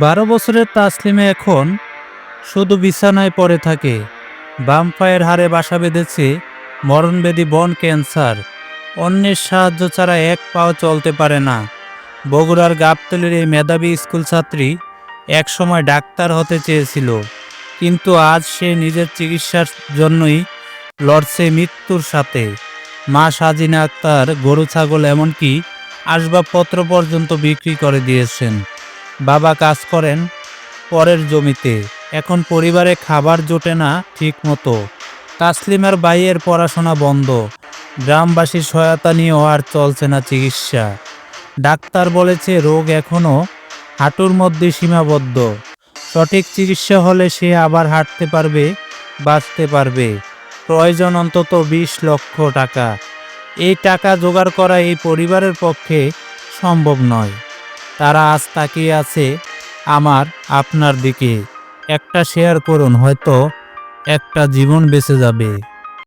বারো বছরের তাসলিমে এখন শুধু বিছানায় পড়ে থাকে। বাম পায়ের হারে বাসা বেঁধেছে মরণবেদী বন ক্যান্সার। অন্যের সাহায্য ছাড়া এক পাও চলতে পারে না। বগুড়ার গাবতলির এই মেধাবী স্কুল ছাত্রী একসময় ডাক্তার হতে চেয়েছিল, কিন্তু আজ সে নিজের চিকিৎসার জন্যই লড়ছে মৃত্যুর সাথে। মা সাজিনা আক্তার গরু, ছাগল, এমনকি আসবাবপত্র পর্যন্ত বিক্রি করে দিয়েছেন। বাবা কাজ করেন পরের জমিতে। এখন পরিবারে খাবার জোটে না ঠিক মতো। তাসলিমার বাইয়ের পড়াশোনা বন্ধ। গ্রামবাসীর সহায়তা নিয়েও আর চলছে না চিকিৎসা। ডাক্তার বলেছে, রোগ এখনও হাঁটুর মধ্যে সীমাবদ্ধ। সঠিক চিকিৎসা হলে সে আবার হাঁটতে পারবে, বাঁচতে পারবে। প্রয়োজন অন্তত বিশ লক্ষ টাকা। এই টাকা জোগাড় করা এই পরিবারের পক্ষে সম্ভব নয়। তারা আজ তাকিয়ে আছে আমার, আপনার দিকে। একটা শেয়ার করুন, হয়তো একটা জীবন বেঁচে যাবে।